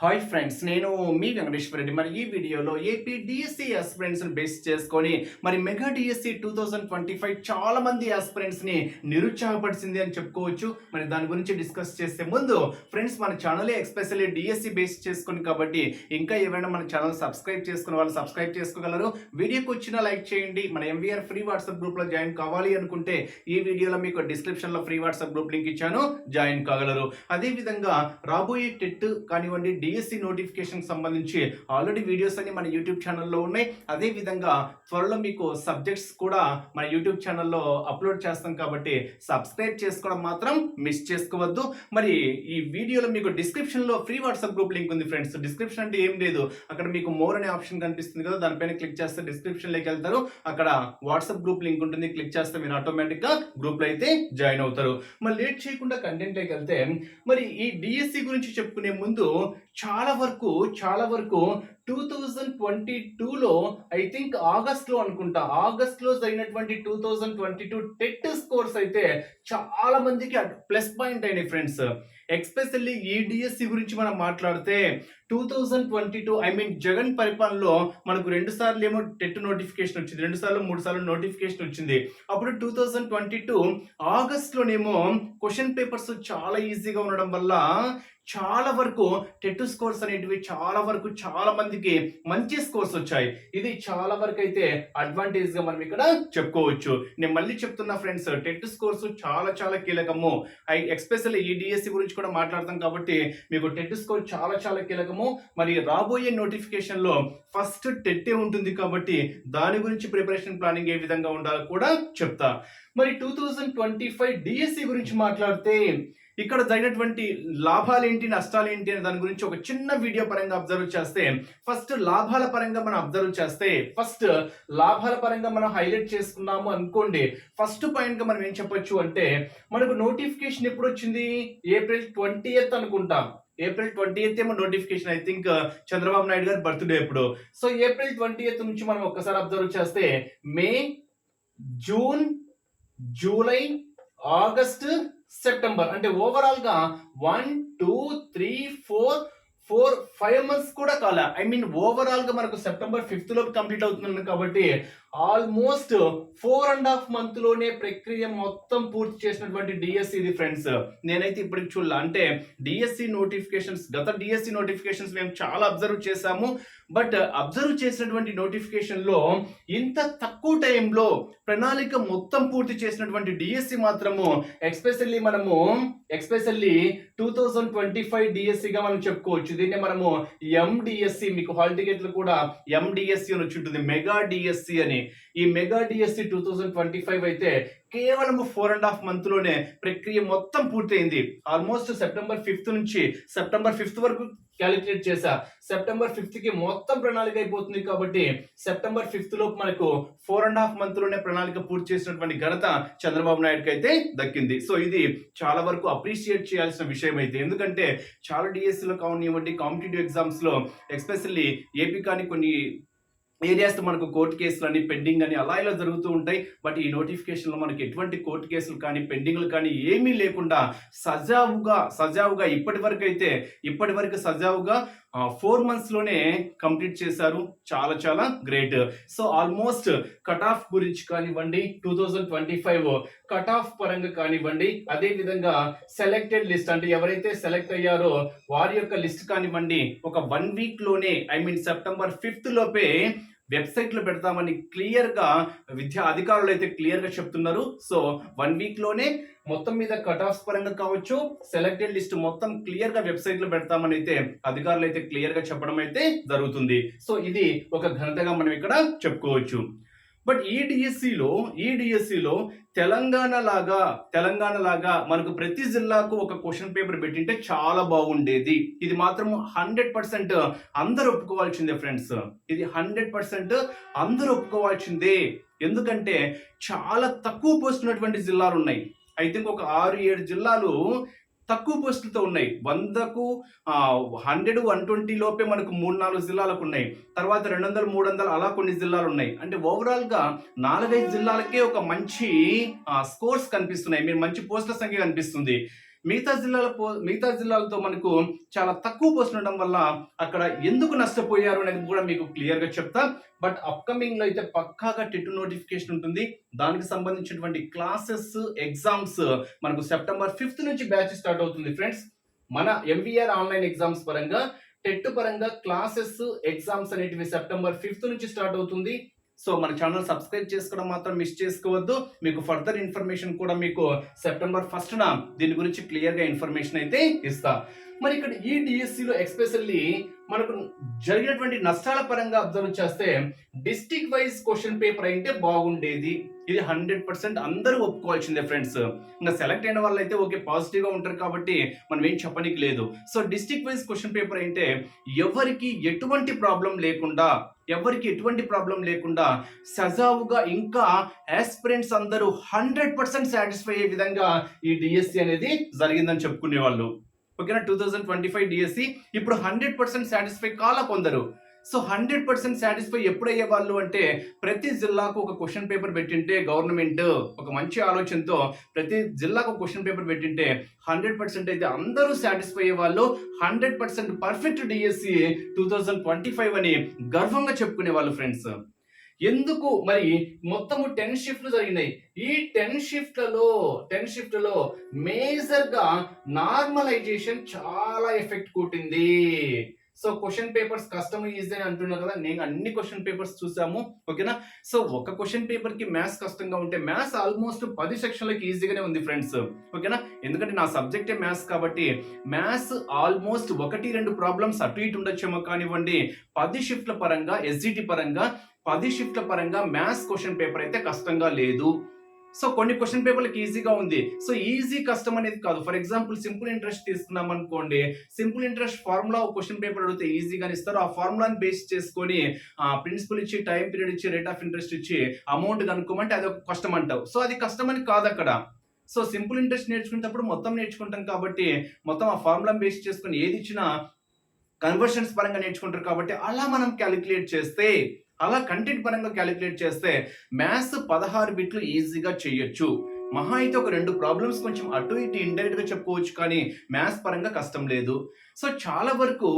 Hi friends నేను మీ వెంకటేశ్వర రెడ్డి. మరి ఈ వీడియోలో ఏపీ డిఎస్సి ఆస్పిరెంట్స్ని బేస్ చేసుకొని మరి mega DSC two thousand twenty five చాలా మంది ఆస్పిరెంట్స్ని నిరుత్సాహపరిచింది అని చెప్పుకోవచ్చు. మరి దాని గురించి డిస్కస్ చేసే ముందు ఫ్రెండ్స్ మన ఛానలే ఎక్స్పెషల్లీ డిఎస్సి బేస్ చేసుకొని కాబట్టి ఇంకా ఏమైనా మన ఛానల్ సబ్స్క్రైబ్ చేసుకున్న వాళ్ళు సబ్స్క్రైబ్ చేసుకోగలరు. వీడియోకి వచ్చిన లైక్ చేయండి. మన ఎంవీఆర్ ఫ్రీ వాట్సాప్ గ్రూప్లో జాయిన్ కావాలి అనుకుంటే ఈ వీడియోలో మీకు డిస్క్రిప్షన్లో ఫ్రీ వాట్సాప్ గ్రూప్ లింక్ ఇచ్చాను. జాయిన్ కాగలరు. అదేవిధంగా రాబోయే టెట్ కానివ్వండి డిఎస్సి నోటిఫికేషన్ సంబంధించి ఆల్రెడీ వీడియోస్ అన్ని మన యూట్యూబ్ ఛానల్లో ఉన్నాయి. అదే విధంగా త్వరలో మీకు సబ్జెక్ట్స్ కూడా మన యూట్యూబ్ ఛానల్లో అప్లోడ్ చేస్తాం కాబట్టి సబ్స్క్రైబ్ చేసుకోవడం మాత్రం మిస్ చేసుకోవద్దు. మరి ఈ వీడియోలో మీకు డిస్క్రిప్షన్లో ఫ్రీ వాట్సాప్ గ్రూప్ లింక్ ఉంది ఫ్రెండ్స్ డిస్క్రిప్షన్ అంటే ఏం లేదు. అక్కడ మీకు మోర్ అనే ఆప్షన్ కనిపిస్తుంది కదా దానిపైన క్లిక్ చేస్తే డిస్క్రిప్షన్లోకి వెళ్తారు. అక్కడ వాట్సాప్ గ్రూప్ లింక్ ఉంటుంది క్లిక్ చేస్తే మీరు ఆటోమేటిక్గా గ్రూప్లో అయితే జాయిన్ అవుతారు. మరి లేట్ చేయకుండా కంటెంట్లోకి వెళ్తే మరి ఈ డిఎస్సి గురించి చెప్పుకునే ముందు చాలా వరకు చాలా వరకు టూ థౌజండ్ ట్వంటీ టూలో ఐ థింక్ ఆగస్ట్లో అనుకుంటా ఆగస్ట్లో జరిగినటువంటి two thousand twenty two TET scores అయితే చాలా మందికి ప్లస్ పాయింట్ అయినాయి ఫ్రెండ్స్. ఎక్స్పెషల్లీ ఈడిఎస్సి గురించి మనం మాట్లాడితే two thousand twenty two I mean Jagan పరిపాలనలో మనకు రెండు సార్లు ఏమో టెట్ నోటిఫికేషన్ వచ్చింది రెండు సార్లు మూడు సార్లు నోటిఫికేషన్ వచ్చింది. అప్పుడు టూ థౌజండ్ ట్వంటీ టూ ఆగస్ట్లోనేమో క్వశ్చన్ పేపర్స్ చాలా ఈజీగా ఉండడం వల్ల చాలా వరకు టెట్ స్కోర్స్ అనేటివి చాలా వరకు చాలా మందికి మంచి స్కోర్స్ వచ్చాయి. ఇది చాలా వరకు అయితే అడ్వాంటేజ్గా మనం ఇక్కడ చెప్పుకోవచ్చు. నేను మళ్ళీ చెప్తున్నా ఫ్రెండ్స్ టెట్ స్కోర్స్ చాలా చాలా కీలకము. ఐ ఎక్స్పెషల్లీ ఈ డిఎస్సి గురించి కూడా మాట్లాడతాం కాబట్టి మీకు టెట్ స్కోర్ చాలా చాలా కీలకము. మరి రాబోయే నోటిఫికేషన్లో ఫస్ట్ టెట్టే ఉంటుంది కాబట్టి దాని గురించి ప్రిపరేషన్ ప్లానింగ్ ఏ విధంగా ఉండాలో కూడా చెప్తా. మరి two thousand twenty five DSC గురించి మాట్లాడితే ఇక్కడ జరిగినటువంటి లాభాలు ఏంటి నష్టాలు ఏంటి అనే దాని గురించి ఒక చిన్న వీడియో పరంగా అబ్జర్వ్ చేస్తే ఫస్ట్ లాభాల పరంగా మనం అబ్జర్వ్ చేస్తే ఫస్ట్ లాభాల పరంగా మనం హైలైట్ చేసుకున్నాము అనుకోండి ఫస్ట్ పాయింట్గా మనం ఏం చెప్పొచ్చు అంటే మనకు నోటిఫికేషన్ ఎప్పుడు వచ్చింది? ఏప్రిల్ ట్వంటీ ఎయిత్ అనుకుంటాం. ఏప్రిల్ ట్వంటీ ఎయిత్ ఏమో notification I think Chandrababu Naidu గారి బర్త్డే ఇప్పుడు సో ఏప్రిల్ ట్వంటీ ఎయిత్ నుంచి మనం ఒక్కసారి అబ్జర్వ్ చేస్తే May June July August September అంటే ఓవరాల్గా one two three four four five months కూడా కాలే. ఐ మీన్ ఓవరాల్గా మనకు సెప్టెంబర్ ఫిఫ్త్ లోపు కంప్లీట్ అవుతుంది కాబట్టి ఆల్మోస్ట్ ఫోర్ అండ్ హాఫ్ మంత్లోనే ప్రక్రియ మొత్తం పూర్తి చేసినటువంటి డిఎస్సి ఇది ఫ్రెండ్స్ నేనైతే ఇప్పటికి చూడాల. అంటే డిఎస్సి నోటిఫికేషన్స్ గత డిఎస్సి నోటిఫికేషన్స్ మేము చాలా అబ్జర్వ్ చేశాము. బట్ అబ్జర్వ్ చేసినటువంటి నోటిఫికేషన్లో ఇంత తక్కువ టైంలో ప్రణాళిక మొత్తం పూర్తి చేసినటువంటి డిఎస్సి మాత్రము ఎక్స్పెషల్లీ మనము especially two thousand twenty five డిఎస్సిగా మనం చెప్పుకోవచ్చు. దీన్ని మనము ఎండిఎస్సి మీకు హాల్ టికెట్లు కూడా ఎండిఎస్సి అని వచ్చి ఉంటుంది మెగా డిఎస్సి అని. ఈ mega DSC two thousand twenty five అయితే కేవలం ఫోర్ అండ్ హాఫ్ మంత్లోనే ప్రక్రియ మొత్తం పూర్తయింది. ఆల్మోస్ట్ సెప్టెంబర్ ఫిఫ్త్ నుంచి సెప్టెంబర్ ఫిఫ్త్ వరకు క్యాలిక్యులేట్ చేశా. సెప్టెంబర్ ఫిఫ్త్కి మొత్తం ప్రణాళిక అయిపోతుంది కాబట్టి సెప్టెంబర్ ఫిఫ్త్ లోపు మనకు ఫోర్ అండ్ హాఫ్ మంత్లోనే ప్రణాళిక పూర్తి చేసినటువంటి ఘనత చంద్రబాబు నాయుడుకి అయితే దక్కింది. సో ఇది చాలా వరకు అప్రిషియేట్ చేయాల్సిన విషయం అయితే. ఎందుకంటే చాలా డిఎస్సీలో కావనివ్వండి కాంపిటేటివ్ ఎగ్జామ్స్లో ఎక్స్పెషల్లీ ఏపీ కానీ కొన్ని ఏరియాస్తో మనకు కోర్టు కేసులు అని పెండింగ్ అని అలా ఇలా జరుగుతూ ఉంటాయి. బట్ ఈ నోటిఫికేషన్లో మనకి ఎటువంటి కోర్టు కేసులు కానీ పెండింగ్లు కానీ ఏమీ లేకుండా సజావుగా సజావుగా ఇప్పటి వరకు అయితే ఇప్పటి వరకు సజావుగా ఫోర్ మంత్స్లోనే కంప్లీట్ చేశారు. చాలా చాలా great so almost cut off గురించి కానివ్వండి two thousand twenty five cut off పరంగా కానివ్వండి అదే విధంగా సెలెక్టెడ్ లిస్ట్ అంటే ఎవరైతే సెలెక్ట్ అయ్యారో వారి యొక్క లిస్ట్ కానివ్వండి ఒక వన్ వీక్లోనే ఐ మీన్ సెప్టెంబర్ ఫిఫ్త్ లోపే వెబ్సైట్లో పెడతామని క్లియర్గా విద్యా అధికారులు అయితే క్లియర్గా చెప్తున్నారు. సో వన్ వీక్లోనే మొత్తం మీద కట్ ఆఫ్ పరంగా కావచ్చు సెలెక్టెడ్ లిస్ట్ మొత్తం క్లియర్గా వెబ్సైట్లో పెడతామని అయితే అధికారులు అయితే క్లియర్గా చెప్పడం అయితే జరుగుతుంది. సో ఇది ఒక ఘనతగా మనం ఇక్కడ చెప్పుకోవచ్చు. బట్ ఈ డిఎస్సిలో ఈ డిఎస్సిలో తెలంగాణ లాగా తెలంగాణ లాగా మనకు ప్రతి జిల్లాకు ఒక క్వశ్చన్ పేపర్ పెట్టింటే చాలా బాగుండేది. ఇది మాత్రం హండ్రెడ్ పర్సెంట్ అందరు ఒప్పుకోవాల్సిందే ఫ్రెండ్స్ ఇది హండ్రెడ్ పర్సెంట్ అందరు ఒప్పుకోవాల్సిందే. ఎందుకంటే చాలా తక్కువ పోస్ట్ ఉన్నటువంటి జిల్లాలు ఉన్నాయి ఐ థింక్ ఒక ఆరు ఏడు జిల్లాలు తక్కువ పోస్టులతో ఉన్నాయి. వందకు హండ్రెడ్ వన్ ట్వంటీ లోపే మనకు మూడు నాలుగు జిల్లాలకు ఉన్నాయి. తర్వాత రెండు వందలు మూడు వందలు అలా కొన్ని జిల్లాలు ఉన్నాయి. అంటే ఓవరాల్గా నాలుగైదు జిల్లాలకే ఒక మంచి స్కోర్స్ కనిపిస్తున్నాయి. మీరు మంచి పోస్టుల సంఖ్య కనిపిస్తుంది. మిగతా జిల్లాల పో మిగతా జిల్లాలతో మనకు చాలా తక్కువ పోస్ట్ ఉండడం వల్ల అక్కడ ఎందుకు నష్టపోయారు అనేది కూడా మీకు క్లియర్గా చెప్తా. బట్ అప్కమింగ్లో అయితే పక్కాగా టెట్ నోటిఫికేషన్ ఉంటుంది. దానికి సంబంధించినటువంటి క్లాసెస్ ఎగ్జామ్స్ మనకు సెప్టెంబర్ ఫిఫ్త్ నుంచి బ్యాచ్ స్టార్ట్ అవుతుంది ఫ్రెండ్స్ మన ఎంవీఆర్ ఆన్లైన్ ఎగ్జామ్స్ పరంగా టెట్ పరంగా క్లాసెస్ ఎగ్జామ్స్ అనేటివి సెప్టెంబర్ ఫిఫ్త్ నుంచి స్టార్ట్ అవుతుంది. సో మన ఛానల్ సబ్స్క్రైబ్ చేసుకోవడం మాత్రం మిస్ చేసుకోవద్దు. మీకు ఫర్దర్ ఇన్ఫర్మేషన్ కూడా మీకు సెప్టెంబర్ ఫస్ట్ నా దీని గురించి క్లియర్గా ఇన్ఫర్మేషన్ అయితే ఇస్తా. మరి ఇక్కడ ఈ డిఎస్సిలో ఎక్స్పెషల్లీ మనకు జరిగినటువంటి నష్టాల పరంగా అబ్జర్వ్ చేస్తే డిస్టిక్ వైజ్ క్వశ్చన్ పేపర్ అయితే బాగుండేది. ఇది హండ్రెడ్ పర్సెంట్ అందరూ ఒప్పుకోవాల్సిందే ఫ్రెండ్స్. ఇంకా సెలెక్ట్ అయిన వాళ్ళు అయితే ఓకే పాజిటివ్గా ఉంటారు కాబట్టి మనం ఏం చెప్పనికి లేదు. So district wise question paper అయితే ఎవరికి ఎటువంటి ప్రాబ్లం లేకుండా ఎవరికి ఎటువంటి ప్రాబ్లం లేకుండా సజావుగా ఇంకా ఆస్పిరెంట్స్ అందరూ హండ్రెడ్ పర్సెంట్ సాటిస్ఫై అయ్యే విధంగా ఈ డిఎస్సి అనేది జరిగిందని చెప్పుకునే వాళ్ళు ఓకేనా? Two thousand twenty five DSC ఇప్పుడు హండ్రెడ్ పర్సెంట్ సాటిస్ఫై కాల కొందరు. సో హండ్రెడ్ పర్సెంట్ సాటిస్ఫై ఎప్పుడయ్యే వాళ్ళు అంటే ప్రతి జిల్లాకు ఒక క్వశ్చన్ పేపర్ పెట్టింటే గవర్నమెంట్ ఒక మంచి ఆలోచనతో ప్రతి జిల్లాకు ఒక క్వశ్చన్ పేపర్ పెట్టింటే హండ్రెడ్ పర్సెంట్ అయితే అందరూ సాటిస్ఫై అయ్యే వాళ్ళు hundred percent perfect DSC two thousand twenty five అని గర్వంగా చెప్పుకునే వాళ్ళు ఫ్రెండ్స్ ఎందుకు? మరి మొత్తము టెన్ షిఫ్ట్లు జరిగినాయి. ఈ టెన్ షిఫ్ట్లలో టెన్ షిఫ్ట్లలో మేజర్గా నార్మలైజేషన్ చాలా ఎఫెక్ట్ కొట్టింది. సో క్వశ్చన్ పేపర్స్ కష్టం ఈజీ అని అంటున్నారు కదా నేను అన్ని క్వశ్చన్ పేపర్స్ చూసాము ఓకేనా? సో ఒక క్వశ్చన్ పేపర్కి మ్యాథ్స్ కష్టంగా ఉంటే మ్యాథ్స్ ఆల్మోస్ట్ పది సెక్షన్లకి ఈజీగానే ఉంది ఫ్రెండ్స్ ఓకేనా? ఎందుకంటే నా సబ్జెక్టే మ్యాథ్స్ కాబట్టి మ్యాథ్స్ ఆల్మోస్ట్ ఒకటి రెండు ప్రాబ్లమ్స్ అటు ఇటు ఉండొచ్చేమో కానివ్వండి పది షిఫ్ట్ల పరంగా ఎస్జిటి పరంగా పది షిఫ్ట్ల పరంగా మ్యాథ్స్ క్వశ్చన్ పేపర్ అయితే కష్టంగా లేదు. సో కొన్ని క్వశ్చన్ పేపర్లకు ఈజీగా ఉంది. సో ఈజీ కష్టం అనేది కాదు. ఫర్ ఎగ్జాంపుల్ సింపుల్ ఇంట్రెస్ట్ తీసుకున్నాం అనుకోండి. సింపుల్ ఇంట్రెస్ట్ ఫార్ములా ఒక క్వశ్చన్ పేపర్ అడిగితే ఈజీగా ఇస్తారు. ఆ ఫార్ములాని బేస్ చేసుకొని ఆ ప్రిన్సిపల్ ఇచ్చి టైం పీరియడ్ ఇచ్చి రేట్ ఆఫ్ ఇంట్రెస్ట్ ఇచ్చి అమౌంట్ కనుక్కోమంటే అది ఒక కష్టం అంటావు. సో అది కష్టం అని కాదు అక్కడ. సో సింపుల్ ఇంట్రెస్ట్ నేర్చుకునేటప్పుడు మొత్తం నేర్చుకుంటాం కాబట్టి మొత్తం ఆ ఫార్ములా బేస్ చేసుకొని ఏది ఇచ్చినా కన్వర్షన్స్ పరంగా నేర్చుకుంటారు కాబట్టి అలా మనం క్యాలిక్యులేట్ చేస్తే అలా కంటెంట్ పరంగా క్యాలిక్యులేట్ చేస్తే మ్యాథ్స్ పదహారు బిట్లు ఈజీగా చేయొచ్చు. మహా అయితే ఒక రెండు ప్రాబ్లమ్స్ కొంచెం అటు ఇటు ఇండైరెక్ట్గా చెప్పుకోవచ్చు కానీ మ్యాథ్స్ పరంగా కష్టం లేదు. సో చాలా వరకు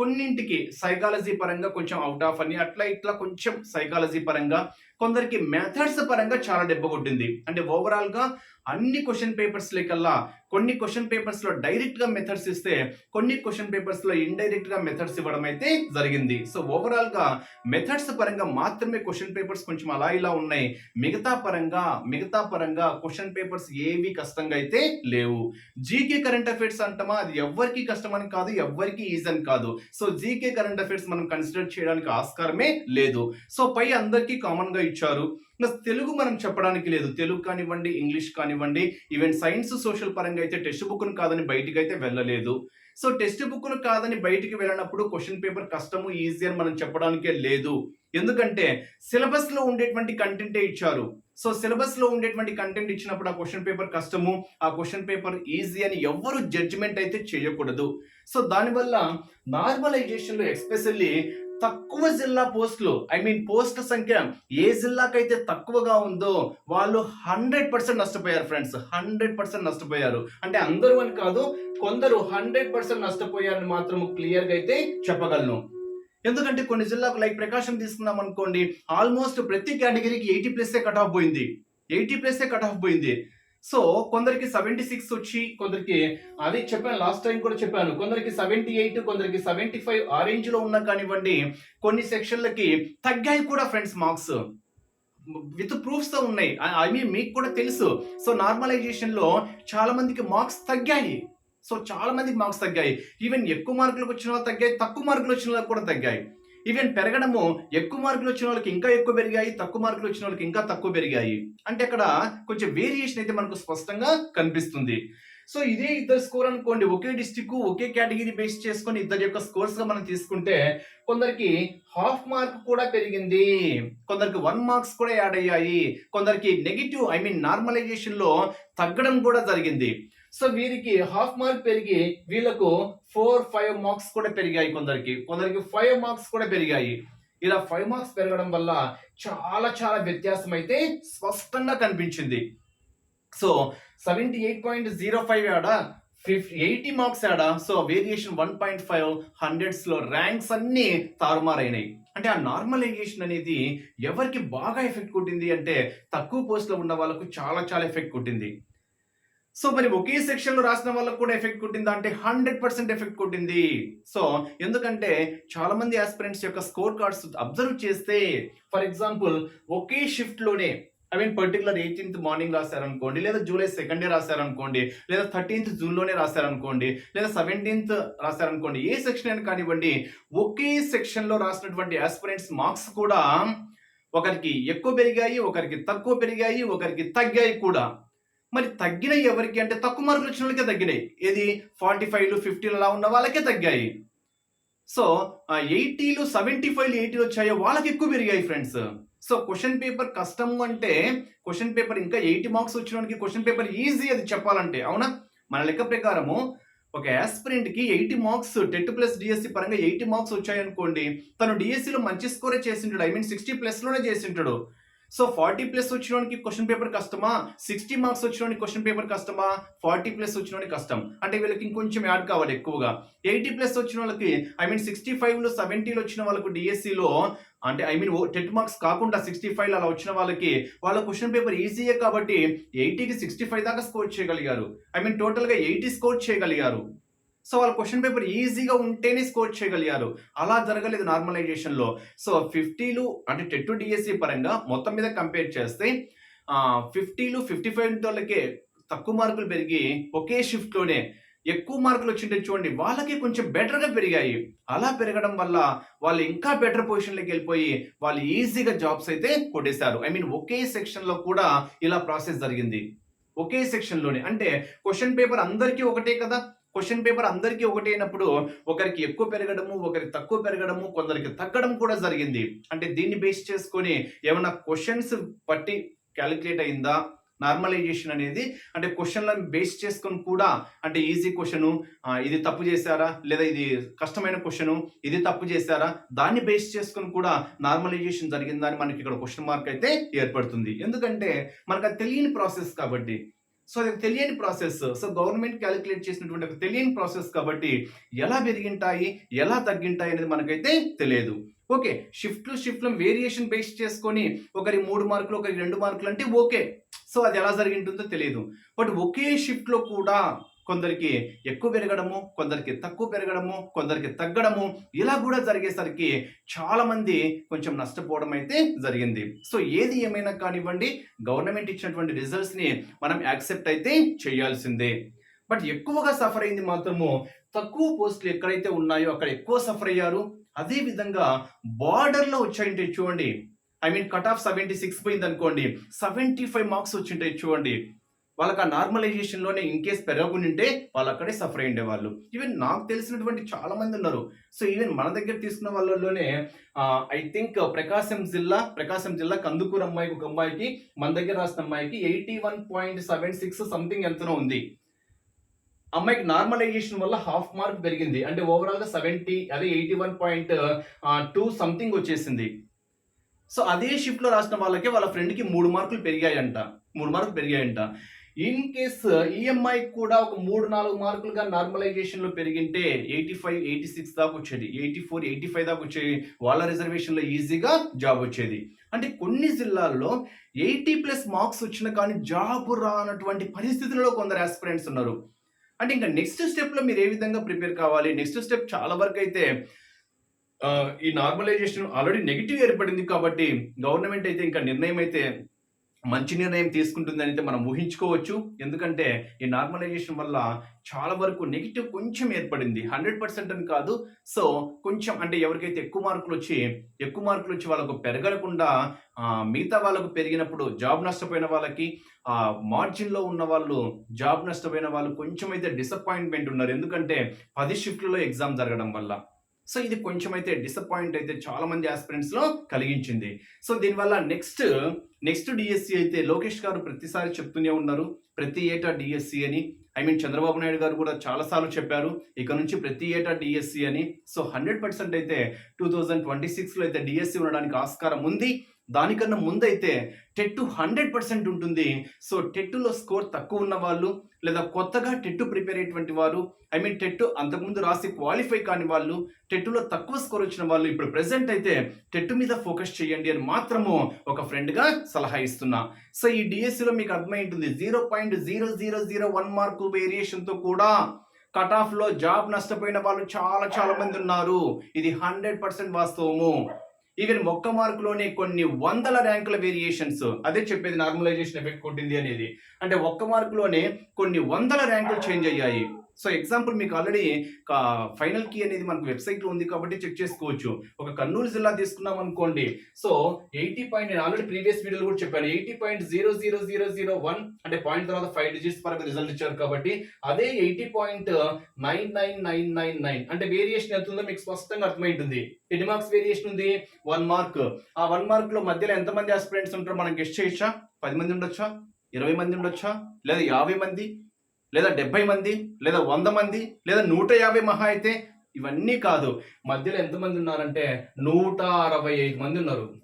కొన్నింటికి సైకాలజీ పరంగా కొంచెం అవుట్ ఆఫ్ అని అట్లా ఇట్లా కొంచెం సైకాలజీ పరంగా కొందరికి మెథడ్స్ పరంగా చాలా దెబ్బ కొట్టింది. అంటే ఓవరాల్గా అన్ని క్వశ్చన్ పేపర్స్ లేకల్లా కొన్ని క్వశ్చన్ పేపర్స్లో డైరెక్ట్గా మెథడ్స్ ఇస్తే కొన్ని క్వశ్చన్ పేపర్స్లో ఇండైరెక్ట్గా మెథడ్స్ ఇవ్వడం అయితే జరిగింది. సో ఓవరాల్గా మెథడ్స్ పరంగా మాత్రమే క్వశ్చన్ పేపర్స్ కొంచెం అలా ఇలా ఉన్నాయి. మిగతా పరంగా మిగతా పరంగా క్వశ్చన్ పేపర్స్ ఏవి కష్టంగా అయితే లేవు. జీకే కరెంట్ అఫైర్స్ అంటామా? అది ఎవరికి కష్టం అని కాదు ఎవరికి ఈజీ అని కాదు. సో జీకే కరెంట్ అఫైర్స్ మనం కన్సిడర్ చేయడానికి ఆస్కారమే లేదు. సో పై అందరికీ కామన్గా ఇచ్చారు. ప్లస్ తెలుగు మనం చెప్పడానికి లేదు. తెలుగు కానివ్వండి ఇంగ్లీష్ కానివ్వండి ఈవెన్ సైన్స్ సోషల్ పరంగా అయితే టెక్స్ట్ బుక్ను కాదని బయటికి అయితే వెళ్ళలేదు. సో టెక్స్ట్ బుక్ను కాదని బయటికి వెళ్ళినప్పుడు క్వశ్చన్ పేపర్ కష్టము ఈజీ అని మనం చెప్పడానికే లేదు. ఎందుకంటే సిలబస్లో ఉండేటువంటి కంటెంటే ఇచ్చారు. సో సిలబస్లో ఉండేటువంటి కంటెంట్ ఇచ్చినప్పుడు ఆ క్వశ్చన్ పేపర్ కష్టము ఆ క్వశ్చన్ పేపర్ ఈజీ అని ఎవ్వరు జడ్జిమెంట్ అయితే చేయకూడదు. సో దానివల్ల నార్మలైజేషన్లో ఎస్పెషల్లీ తక్కువ జిల్లా పోస్టులు ఐ మీన్ పోస్టుల సంఖ్య ఏ జిల్లాకైతే తక్కువగా ఉందో వాళ్ళు హండ్రెడ్ పర్సెంట్ నష్టపోయారు ఫ్రెండ్స్. హండ్రెడ్ పర్సెంట్ నష్టపోయారు. అంటే అందరూ అని కాదు కొందరు హండ్రెడ్ పర్సెంట్ నష్టపోయారని మాత్రం క్లియర్గా అయితే చెప్పగలను. ఎందుకంటే కొన్ని జిల్లాకు లైక్ ప్రకాశం తీసుకున్నాం అనుకోండి ఆల్మోస్ట్ ప్రతి కేటగిరీకి ఎయిటీ ప్లస్ కట్ ఆఫ్ పోయింది. ఎయిటీ ప్లస్ కట్ ఆఫ్ పోయింది. సో కొందరికి సెవెంటీ సిక్స్ వచ్చి కొందరికి అది చెప్పాను లాస్ట్ టైం కూడా చెప్పాను కొందరికి సెవెంటీ ఎయిట్ కొందరికి సెవెంటీ ఫైవ్ ఆ రేంజ్లో ఉన్నా కానివ్వండి కొన్ని సెక్షన్లకి తగ్గాయి కూడా ఫ్రెండ్స్ మార్క్స్ విత్ ప్రూఫ్స్తో ఉన్నాయి. ఐ మీన్ మీకు కూడా తెలుసు. సో నార్మలైజేషన్లో చాలా మందికి మార్క్స్ తగ్గాయి. సో చాలా మందికి మార్క్స్ తగ్గాయి. ఈవెన్ ఎక్కువ మార్కులకు వచ్చిన వాళ్ళు తగ్గాయి తక్కువ మార్కులు వచ్చిన వాళ్ళకి కూడా తగ్గాయి. ఈవెన్ పెరగడము ఎక్కువ మార్కులు వచ్చిన వాళ్ళకి ఇంకా ఎక్కువ పెరిగాయి తక్కువ మార్కులు వచ్చిన వాళ్ళకి ఇంకా తక్కువ పెరిగాయి. అంటే అక్కడ కొంచెం వేరియేషన్ అయితే మనకు స్పష్టంగా కనిపిస్తుంది. సో ఇదే ఇద్దరు స్కోర్ అనుకోండి. ఒకే డిస్టిక్ ఒకే కేటగిరీ బేస్ చేసుకొని ఇద్దరు యొక్క స్కోర్స్గా మనం తీసుకుంటే కొందరికి హాఫ్ మార్క్ కూడా పెరిగింది. కొందరికి వన్ మార్క్స్ కూడా యాడ్ అయ్యాయి. కొందరికి నెగిటివ్ ఐ మీన్ నార్మలైజేషన్లో తగ్గడం కూడా జరిగింది. సో వీరికి హాఫ్ మార్క్ పెరిగి వీళ్ళకు ఫోర్ ఫైవ్ మార్క్స్ కూడా పెరిగాయి కొందరికి. కొందరికి ఫైవ్ మార్క్స్ కూడా పెరిగాయి. ఇలా ఫైవ్ మార్క్స్ పెరగడం వల్ల చాలా చాలా వ్యత్యాసం అయితే స్పష్టంగా కనిపించింది. So seventy eight point zero five ఆడా ఫిఫ్ ఎయిటీ మార్క్స్ ఆడా so variation one point five హండ్రెడ్స్లో ranks అన్నీ తారుమారైనాయి. అంటే ఆ నార్మలైజేషన్ అనేది ఎవరికి బాగా ఎఫెక్ట్ కొట్టింది అంటే తక్కువ పోస్ట్లో ఉన్న వాళ్ళకు చాలా చాలా ఎఫెక్ట్ కొట్టింది. సో మరి ఒకే సెక్షన్లో రాసిన వాళ్ళకు కూడా ఎఫెక్ట్ కొట్టిందా అంటే హండ్రెడ్ పర్సెంట్ ఎఫెక్ట్ కొట్టింది. సో ఎందుకంటే చాలామంది ఆస్పిరెంట్స్ యొక్క స్కోర్ కార్డ్స్ అబ్జర్వ్ చేస్తే ఫర్ ఎగ్జాంపుల్ ఒకే షిఫ్ట్లోనే I mean particular eighteenth morning రాశారనుకోండి లేదా జూలై సెకండ్ డే రాశారనుకోండి లేదా థర్టీన్త్ జూన్లోనే రాశారనుకోండి లేదా సెవెంటీన్త్ రాశారనుకోండి ఏ సెక్షన్ అయినా కానివ్వండి ఒకే సెక్షన్లో రాసినటువంటి ఆస్పిరెంట్స్ మార్క్స్ కూడా ఒకరికి ఎక్కువ పెరిగాయి ఒకరికి తక్కువ పెరిగాయి ఒకరికి తగ్గాయి కూడా. మరి తగ్గిన ఎవరికి అంటే తక్కువ మార్కులు వచ్చిన వాళ్ళకే తగ్గినాయి. ఏది? ఫార్టీ ఫైవ్లు ఫిఫ్టీలు అలా ఉన్న వాళ్ళకే తగ్గాయి. సో ఎయిటీలు సెవెంటీ ఫైవ్ ఎయిటీలు వచ్చాయో వాళ్ళకి ఎక్కువ పెరిగాయి ఫ్రెండ్స్ సో క్వశ్చన్ పేపర్ కష్టం అంటే క్వశ్చన్ పేపర్ ఇంకా ఎయిటీ మార్క్స్ వచ్చినోడికి క్వశ్చన్ పేపర్ ఈజీ అది చెప్పాలంటే అవునా? మన లెక్క ప్రకారము ఒక యాస్పిరెంట్కి కి eighty marks TET plus DSC పరంగా ఎయిటీ మార్క్స్ వచ్చాయనుకోండి తను డిఎస్సిలో మంచి స్కోరే చేసింటాడు ఐ మీన్ సిక్స్టీ ప్లస్లోనే చేసింటాడు. సో ఫార్టీ ప్లస్ వచ్చినోనికి క్వశ్చన్ పేపర్ కష్టమా? సిక్స్టీ మార్క్స్ వచ్చినోనికి క్వశ్చన్ పేపర్ కష్టమా? ఫార్టీ ప్లస్ వచ్చినోనికి కష్టం. అంటే వీళ్ళకి ఇంకొంచెం యాడ్ కావాలి ఎక్కువగా. ఎయిటీ ప్లస్ వచ్చిన వాళ్ళకి ఐ మీన్ సిక్స్టీ ఫైవ్లో సెవెంటీలో వచ్చిన వాళ్ళకు డిఎస్సిలో అంటే ఐ మీన్ టెట్ మార్క్స్ కాకుండా సిక్స్టీ ఫైవ్ అలా వచ్చిన వాళ్ళకి వాళ్ళ క్వశ్చన్ పేపర్ ఈజీయే కాబట్టి ఎయిటీకి సిక్స్టీ ఫైవ్ దాకా స్కోర్ చేయగలిగారు. ఐ మీన్ టోటల్గా ఎయిటీ స్కోర్ చేయగలిగారు. సో వాళ్ళ క్వశ్చన్ పేపర్ ఈజీగా ఉంటేనే స్కోర్ చేయగలిగారు. అలా జరగలేదు నార్మలైజేషన్లో సో ఫిఫ్టీలు అంటే టెట్ టు డిఎస్సి పరంగా మొత్తం మీద కంపేర్ చేస్తే ఫిఫ్టీలు ఫిఫ్టీ ఫైవ్ వాళ్ళకే తక్కువ మార్కులు పెరిగి ఒకే షిఫ్ట్లోనే ఎక్కువ మార్కులు వచ్చింటే చూడండి వాళ్ళకి కొంచెం బెటర్గా పెరిగాయి. అలా పెరగడం వల్ల వాళ్ళు ఇంకా బెటర్ పొజిషన్లోకి వెళ్ళిపోయి వాళ్ళు ఈజీగా జాబ్స్ అయితే కొట్టేశారు. ఐ మీన్ ఒకే సెక్షన్లో కూడా ఇలా ప్రాసెస్ జరిగింది. ఒకే సెక్షన్లోనే అంటే క్వశ్చన్ పేపర్ అందరికీ ఒకటే కదా? క్వశ్చన్ పేపర్ అందరికీ ఒకటే అయినప్పుడు ఒకరికి ఎక్కువ పెరగడము ఒకరికి తక్కువ పెరగడము కొందరికి తగ్గడం కూడా జరిగింది. అంటే దీన్ని బేస్ చేసుకొని ఏమైనా క్వశ్చన్స్ పట్టి క్యాలిక్యులేట్ అయిందా? నార్మలైజేషన్ అనేది అంటే క్వశ్చన్లను బేస్ చేసుకొని కూడా అంటే ఈజీ క్వశ్చన్ ఇది తప్పు చేశారా? లేదా ఇది కష్టమైన క్వశ్చను ఇది తప్పు చేశారా? దాన్ని బేస్ చేసుకొని కూడా నార్మలైజేషన్ జరిగిందని మనకి ఇక్కడ క్వశ్చన్ మార్క్ అయితే ఏర్పడుతుంది. ఎందుకంటే మనకు అది తెలియని ప్రాసెస్ కాబట్టి. సో అది తెలియని ప్రాసెస్. సో గవర్నమెంట్ క్యాలిక్యులేట్ చేసినటువంటి ఒక తెలియని ప్రాసెస్ కాబట్టి ఎలా పెరిగింటాయి ఎలా తగ్గింటాయి అనేది మనకైతే తెలియదు. ఓకే షిఫ్ట్లు షిఫ్ట్లు వేరియేషన్ బేస్ చేసుకొని ఒకరి మూడు మార్కులు ఒకరికి రెండు మార్కులు అంటే ఓకే. సో అది ఎలా జరిగింటుందో తెలియదు. బట్ ఒకే షిఫ్ట్లో కూడా కొందరికి ఎక్కువ పెరగడము కొందరికి తక్కువ పెరగడము కొందరికి తగ్గడము ఇలా కూడా జరిగేసరికి చాలామంది కొంచెం నష్టపోవడం అయితే జరిగింది. సో ఏది ఏమైనా కానివ్వండి గవర్నమెంట్ ఇచ్చినటువంటి రిజల్ట్స్ని మనం యాక్సెప్ట్ అయితే చేయాల్సిందే. బట్ ఎక్కువగా సఫర్ అయింది మాత్రము తక్కువ పోస్టులు ఎక్కడైతే ఉన్నాయో అక్కడ ఎక్కువ సఫర్ అయ్యారు అదే విధంగా బార్డర్లో వచ్చాయంటే చూడండి. I mean cut off seventy six పోయింది అనుకోండి. సెవెంటీ ఫైవ్ మార్క్స్ వచ్చింటాయి చూడండి. వాళ్ళకి ఆ నార్మలైజేషన్లోనే ఇన్ కేస్ పెరగకుండింటే వాళ్ళు అక్కడే సఫర్ అయ్యే వాళ్ళు. ఈవెన్ నాకు తెలిసినటువంటి చాలా మంది ఉన్నారు. సో ఈవెన్ మన దగ్గర తీసుకున్న వాళ్ళలోనే ఐ థింక్ ప్రకాశం జిల్లా ప్రకాశం జిల్లా కందుకూరు అమ్మాయికి ఒక అమ్మాయికి మన దగ్గర రాసిన అమ్మాయికి eighty one point seven six something ఎంతనో ఉంది. అమ్మాయికి నార్మలైజేషన్ వల్ల హాఫ్ మార్క్ పెరిగింది. అంటే ఓవరాల్గా సెవెంటీ అదే eighty one point two something వచ్చేసింది. సో అదే షిఫ్ట్లో రాసిన వాళ్ళకి వాళ్ళ ఫ్రెండ్కి మూడు మార్కులు పెరిగాయంట. మూడు మార్కులు పెరిగాయంట. ఇన్ కేస్ ఈఎంఐ కూడా ఒక మూడు నాలుగు మార్కులుగా నార్మలైజేషన్లో పెరిగింటే ఎయిటీ ఫైవ్ ఎయిటీ సిక్స్ దాకా వచ్చేది. ఎయిటీ ఫోర్ ఎయిటీ ఫైవ్ దాకా వచ్చేది. వాళ్ళ రిజర్వేషన్లో ఈజీగా జాబ్ వచ్చేది. అంటే కొన్ని జిల్లాల్లో ఎయిటీ ప్లస్ మార్క్స్ వచ్చిన కానీ జాబ్ రానటువంటి పరిస్థితుల్లో కొందరు ఆస్పిరెంట్స్ ఉన్నారు. అంటే ఇంకా నెక్స్ట్ స్టెప్లో మీరు ఏ విధంగా ప్రిపేర్ కావాలి? నెక్స్ట్ స్టెప్ చాలా వరకు అయితే ఈ నార్మలైజేషన్ ఆల్రెడీ నెగిటివ్ ఏర్పడింది కాబట్టి గవర్నమెంట్ అయితే ఇంకా నిర్ణయం అయితే మంచి నిర్ణయం తీసుకుంటుందని అయితే మనం ఊహించుకోవచ్చు. ఎందుకంటే ఈ నార్మలైజేషన్ వల్ల చాలా వరకు నెగిటివ్ కొంచెం ఏర్పడింది. హండ్రెడ్ పర్సెంట్ అని కాదు. సో కొంచెం అంటే ఎవరికైతే ఎక్కువ మార్కులు వచ్చి ఎక్కువ మార్కులు వచ్చి వాళ్ళకు పెరగకుండా మిగతా వాళ్ళకు పెరిగినప్పుడు జాబ్ నష్టపోయిన వాళ్ళకి ఆ మార్జిన్లో ఉన్న వాళ్ళు జాబ్ నష్టపోయిన వాళ్ళు కొంచెం అయితే డిసప్పాయింట్మెంట్ ఉన్నారు. ఎందుకంటే పది షిఫ్ట్లలో ఎగ్జామ్ జరగడం వల్ల. సో ఇది కొంచెం అయితే డిసప్పాయింట్ అయితే చాలా మంది ఆస్పిరెంట్స్లో కలిగించింది. సో దీనివల్ల నెక్స్ట్ నెక్స్ట్ డిఎస్సి అయితే లోకేష్ గారు ప్రతిసారి చెప్తూనే ఉన్నారు. ప్రతి ఏటా డిఎస్సి అని ఐ మీన్ చంద్రబాబు నాయుడు గారు కూడా చాలాసార్లు చెప్పారు ఇక నుంచి ప్రతి ఏటా డిఎస్సి అని. సో హండ్రెడ్ పర్సెంట్ అయితే టూ థౌజండ్ ట్వంటీ సిక్స్లో అయితే డిఎస్సి ఉండడానికి ఆస్కారం ఉంది. దానికన్నా ముందైతే టెట్టు హండ్రెడ్ పర్సెంట్ ఉంటుంది. సో టెట్టులో స్కోర్ తక్కువ ఉన్న వాళ్ళు లేదా కొత్తగా టెట్టు ప్రిపేర్ అయ్యేటువంటి వారు ఐ మీన్ టెట్టు అంతకుముందు రాసి క్వాలిఫై కాని వాళ్ళు టెట్టులో తక్కువ స్కోర్ వచ్చిన వాళ్ళు ఇప్పుడు ప్రెసెంట్ అయితే టెట్టు మీద ఫోకస్ చేయండి అని మాత్రము ఒక ఫ్రెండ్గా సలహా ఇస్తున్నా. సో ఈ డిఎస్సిలో మీకు అర్థమై ఉంటుంది. Zero point zero zero zero one mark వేరియేషన్తో కూడా కట్ ఆఫ్లో జాబ్ నష్టపోయిన వాళ్ళు చాలా చాలా మంది ఉన్నారు. ఇది హండ్రెడ్ పర్సెంట్ వాస్తవము. ఈవెన్ ఒక్క మార్కులోనే కొన్ని వందల ర్యాంకుల వేరియేషన్స్ అదే చెప్పేది నార్మలైజేషన్ ఎఫెక్ట్ కొట్టింది అనేది. అంటే ఒక్క మార్కులోనే కొన్ని వందల ర్యాంకులు చేంజ్ అయ్యాయి. సో ఎగ్జాంపుల్ మీకు ఆల్రెడీ ఫైనల్ కీ అనేది మనకు వెబ్సైట్లో ఉంది కాబట్టి చెక్ చేసుకోవచ్చు. ఒక కర్నూలు జిల్లా తీసుకున్నాం అనుకోండి. సో ఎయిటీ పాయింట్ నేను ఆల్రెడీ ప్రీవియస్ వీడియోలో కూడా చెప్పాను. Eighty point zero zero zero zero one అంటే పాయింట్ తర్వాత ఫైవ్ డిజిట్స్ పరంగా రిజల్ట్ ఇచ్చారు కాబట్టి అదే eighty point nine nine nine nine nine అంటే వేరియేషన్ ఎంత ఉందో మీకు స్పష్టంగా అర్థమైంటుంది. ఎన్ని మార్క్స్ వేరియేషన్ ఉంది? One mark. ఆ వన్ మార్క్లో మధ్యలో ఎంతమంది ఆస్పిరెంట్స్ ఉంటారో మనం గెస్ట్ చేయొచ్చా? పది మంది ఉండొచ్చా? ఇరవై మంది ఉండొచ్చా? లేదా యాభై మంది? లేదా డెబ్బై మంది లేదా వంద మంది లేదా నూట యాభై మహా అయితే ఇవన్నీ కాదు. మధ్యలో ఎంతమంది ఉన్నారంటే నూట అరవై ఐదు మంది ఉన్నారు.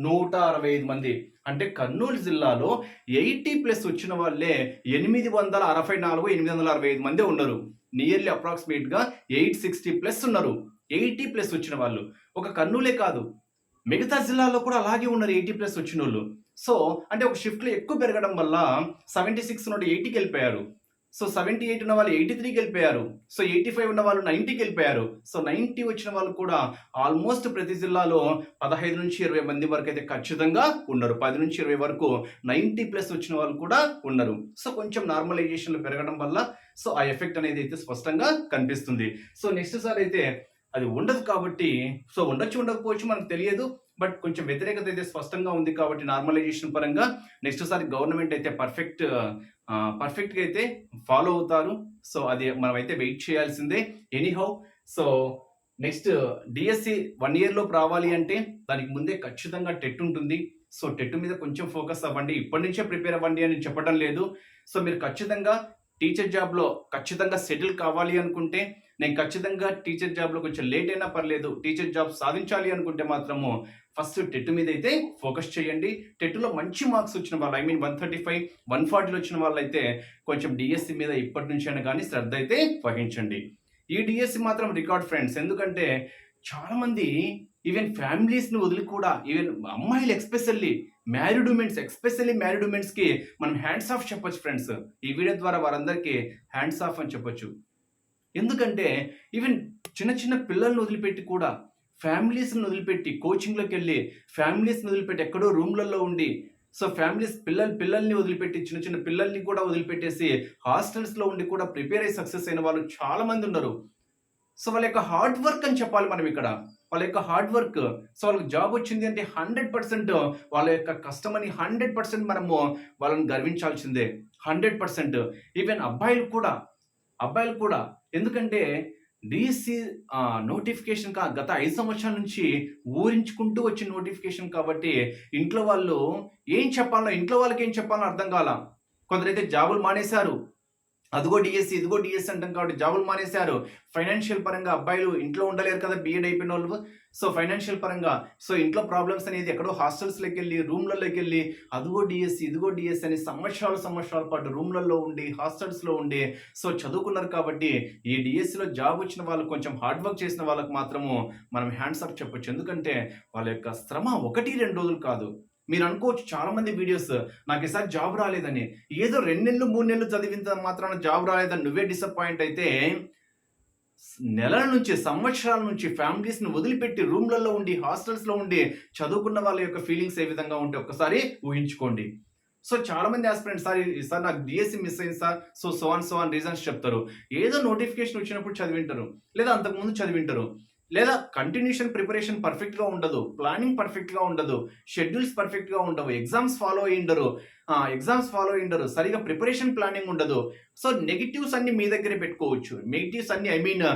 నూట అరవై ఐదు మంది. అంటే కర్నూలు జిల్లాలో ఎయిటీ ప్లస్ వచ్చిన వాళ్ళే ఎనిమిది వందల అరవై నాలుగు ఎనిమిది వందల అరవై ఐదు మంది ఉన్నారు. నియర్లీ అప్రాక్సిమేట్గా ఎయిట్ సిక్స్టీ ప్లస్ ఉన్నారు. ఎయిటీ ప్లస్ వచ్చిన వాళ్ళు. ఒక కర్నూలే కాదు. మిగతా జిల్లాలో కూడా అలాగే ఉన్నారు ఎయిటీ ప్లస్ వచ్చిన వాళ్ళు సో అంటే ఒక షిఫ్ట్లో ఎక్కువ పెరగడం వల్ల సెవెంటీ సిక్స్ నుండి ఎయిటీకి వెళ్ళిపోయారు. సో సెవెంటీ ఎయిట్ ఉన్న వాళ్ళు ఎయిటీ త్రీకి వెళ్ళిపోయారు సో ఎయిటీ ఫైవ్ ఉన్న వాళ్ళు నైంటీకి వెళ్ళిపోయారు సో నైంటీ వచ్చిన వాళ్ళు కూడా ఆల్మోస్ట్ ప్రతి జిల్లాలో పదహైదు నుంచి ఇరవై మంది వరకు అయితే ఖచ్చితంగా ఉన్నారు. పది నుంచి ఇరవై వరకు నైంటీ ప్లస్ వచ్చిన వాళ్ళు కూడా ఉన్నారు. సో కొంచెం నార్మలైజేషన్లు పెరగడం వల్ల సో ఆ ఎఫెక్ట్ అనేది అయితే స్పష్టంగా కనిపిస్తుంది. సో నెక్స్ట్ సార్ అయితే అది ఉండదు కాబట్టి సో ఉండొచ్చు ఉండకపోవచ్చు మనకు తెలియదు. బట్ కొంచెం వ్యతిరేకత అయితే స్పష్టంగా ఉంది కాబట్టి నార్మలైజేషన్ పరంగా నెక్స్ట్ సారి గవర్నమెంట్ అయితే పర్ఫెక్ట్ పర్ఫెక్ట్గా అయితే ఫాలో అవుతారు. సో అది మనమైతే వెయిట్ చేయాల్సిందే. Anyhow so next DSC one ఇయర్లోపు రావాలి అంటే దానికి ముందే ఖచ్చితంగా టెట్ ఉంటుంది. సో టెట్ మీద కొంచెం ఫోకస్ అవ్వండి. ఇప్పటి నుంచే ప్రిపేర్ అవ్వండి అని చెప్పడం లేదు. సో మీరు ఖచ్చితంగా టీచర్ జాబ్లో ఖచ్చితంగా సెటిల్ కావాలి అనుకుంటే నేను ఖచ్చితంగా టీచర్ జాబ్లో కొంచెం లేట్ అయినా పర్లేదు టీచర్ జాబ్ సాధించాలి అనుకుంటే మాత్రము ఫస్ట్ టెట్ మీద అయితే ఫోకస్ చేయండి. టెట్లో మంచి మార్క్స్ వచ్చిన వాళ్ళు I mean one thirty five one ఫార్టీలో వచ్చిన వాళ్ళైతే కొంచెం డిఎస్సి మీద ఇప్పటి నుంచైనా కానీ శ్రద్ధ అయితే వహించండి. ఈ డిఎస్సి మాత్రం రికార్డ్ ఫ్రెండ్స్ ఎందుకంటే చాలామంది ఈవెన్ ఫ్యామిలీస్ని వదిలి కూడా ఈవెన్ అమ్మాయిలు especially married womens especially married ఉమెన్స్కి మనం హ్యాండ్స్ ఆఫ్ చెప్పొచ్చు ఫ్రెండ్స్. ఈ వీడియో ద్వారా వారందరికీ హ్యాండ్స్ ఆఫ్ అని చెప్పొచ్చు. ఎందుకంటే ఈవెన్ చిన్న చిన్న పిల్లల్ని వదిలిపెట్టి కూడా ఫ్యామిలీస్ని వదిలిపెట్టి కోచింగ్లోకి వెళ్ళి ఫ్యామిలీస్ని వదిలిపెట్టి ఎక్కడో రూమ్లలో ఉండి సో ఫ్యామిలీస్ పిల్లలు పిల్లల్ని వదిలిపెట్టి చిన్న చిన్న పిల్లల్ని కూడా వదిలిపెట్టేసి హాస్టల్స్లో ఉండి కూడా ప్రిపేర్ అయ్యి సక్సెస్ అయిన వాళ్ళు చాలామంది ఉన్నారు. సో వాళ్ళ యొక్క హార్డ్ వర్క్ అని చెప్పాలి మనం ఇక్కడ. వాళ్ళ యొక్క హార్డ్ వర్క్ సో వాళ్ళకి జాబ్ వచ్చింది అంటే హండ్రెడ్ పర్సెంట్ వాళ్ళ యొక్క కష్టమని హండ్రెడ్ పర్సెంట్ మనము వాళ్ళని గర్వించాల్సిందే. హండ్రెడ్ పర్సెంట్ ఈవెన్ అబ్బాయిలు కూడా అబ్బాయిలు కూడా. ఎందుకంటే డీసీ నోటిఫికేషన్ కా గత ఐదు సంవత్సరాల నుంచి ఊరించుకుంటూ వచ్చిన నోటిఫికేషన్ కాబట్టి ఇంట్లో వాళ్ళు ఏం చెప్పాలో ఇంట్లో వాళ్ళకి ఏం చెప్పాలో అర్థం కాల. కొందరైతే జాబులు మానేశారు. అదిగో డిఎస్సి ఇదిగో డిఎస్సి అంటాం కాబట్టి జాబులు మానేశారు. ఫైనాన్షియల్ పరంగా అబ్బాయిలు ఇంట్లో ఉండలేరు కదా బీఎడ్ అయిపోయిన వాళ్ళు. సో ఫైనాన్షియల్ పరంగా సో ఇంట్లో ప్రాబ్లమ్స్ అనేది ఎక్కడో హాస్టల్స్లోకి వెళ్ళి రూమ్లలోకి వెళ్ళి అదిగో డిఎస్సి ఇదిగో డిఎస్సి అని సంవత్సరాలు సంవత్సరాల పాటు రూమ్లలో ఉండి హాస్టల్స్లో ఉండి సో చదువుకున్నారు కాబట్టి ఈ డిఎస్సిలో జాబ్ వచ్చిన వాళ్ళు కొంచెం హార్డ్ వర్క్ చేసిన వాళ్ళకి మాత్రము మనం హ్యాండ్స్ అప్ చెప్పొచ్చు. ఎందుకంటే వాళ్ళ యొక్క శ్రమ ఒకటి రెండు రోజులు కాదు. మీరు అనుకోవచ్చు చాలామంది వీడియోస్ నాకు ఈసారి జాబ్ రాలేదని. ఏదో రెండు నెలలు మూడు నెలలు చదివిన మాత్రాన జాబ్ రాలేదని నువ్వే డిసప్పాయింట్ అయితే నెలల నుంచి సంవత్సరాల నుంచి ఫ్యామిలీస్ని వదిలిపెట్టి రూమ్లలో ఉండి హాస్టల్స్లో ఉండి చదువుకున్న వాళ్ళ యొక్క ఫీలింగ్స్ ఏ విధంగా ఉంటే ఒక్కసారి ఊహించుకోండి. సో చాలా మంది ఆస్పిరెంట్స్ సార్ ఈ- సార్ నాకు డిఎస్సి మిస్ అయింది sir. So so and so an reasons చెప్తారు. ఏదో నోటిఫికేషన్ వచ్చినప్పుడు చదివింటారు. లేదా అంతకుముందు చదివింటారు. లేదా కంటిన్యూషన్ ప్రిపరేషన్ పర్ఫెక్ట్గా ఉండదు ప్లానింగ్ పర్ఫెక్ట్గా ఉండదు షెడ్యూల్స్ పర్ఫెక్ట్గా ఉండవు ఎగ్జామ్స్ ఫాలో అయ్యి ఉండరు. ఎగ్జామ్స్ ఫాలో అయ్యి ఉండరు. సరిగా ప్రిపరేషన్ ప్లానింగ్ ఉండదు. సో నెగిటివ్స్ అన్ని మీ దగ్గరే పెట్టుకోవచ్చు. నెగిటివ్స్ అన్ని ఐ మీన్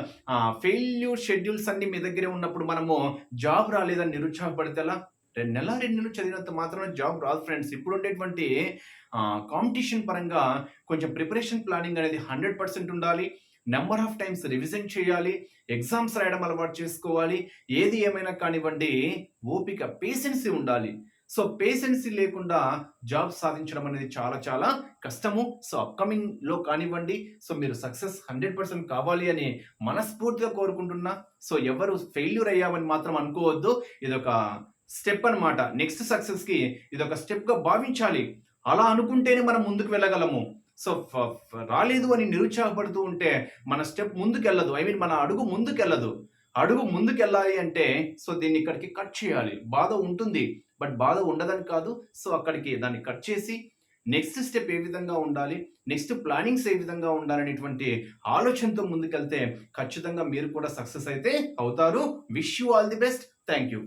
ఫెయిల్యూర్ షెడ్యూల్స్ అన్ని మీ దగ్గరే ఉన్నప్పుడు మనము జాబ్ రాలేదని నిరుత్సాహపడితే అలా రెండు నెల రెండు నెలలు చదివినంత మాత్రమే జాబ్ రాదు ఫ్రెండ్స్ ఇప్పుడు ఉండేటువంటి కాంపిటీషన్ పరంగా కొంచెం ప్రిపరేషన్ ప్లానింగ్ అనేది హండ్రెడ్ పర్సెంట్ ఉండాలి. నెంబర్ ఆఫ్ టైమ్స్ రివిజన్ చేయాలి ఎగ్జామ్స్ రాయడం అలవాటు చేసుకోవాలి ఏది ఏమైనా కానివ్వండి ఓపిక పేషెన్సీ ఉండాలి. సో పేషెన్సీ లేకుండా జాబ్ సాధించడం అనేది చాలా చాలా కష్టము. సో అప్కమింగ్లో కానివ్వండి సో మీరు సక్సెస్ హండ్రెడ్ పర్సెంట్ కావాలి అని మనస్ఫూర్తిగా కోరుకుంటున్నా. సో ఎవరు ఫెయిల్యూర్ అయ్యామని మాత్రం అనుకోవద్దు. ఇదొక స్టెప్ అన్నమాట. నెక్స్ట్ సక్సెస్కి ఇదొక ఇది ఒక భావించాలి. అలా అనుకుంటేనే మనం ముందుకు వెళ్ళగలము. సో ఫ- రాలేదు అని నిరుత్సాహపడుతూ ఉంటే మన స్టెప్ ముందుకెళ్ళదు. ఐ మీన్ మన అడుగు ముందుకెళ్ళదు. అడుగు ముందుకెళ్ళాలి అంటే సో దీన్ని ఇక్కడికి కట్ చేయాలి. బాధ ఉంటుంది. బట్ బాధ ఉండదని కాదు. సో అక్కడికి దాన్ని కట్ చేసి నెక్స్ట్ స్టెప్ ఏ విధంగా ఉండాలి? నెక్స్ట్ ప్లానింగ్స్ ఏ విధంగా ఉండాలనేటువంటి ఆలోచనతో ముందుకెళ్తే ఖచ్చితంగా మీరు కూడా సక్సెస్ అయితే అవుతారు. Wish you all the best. Thank you.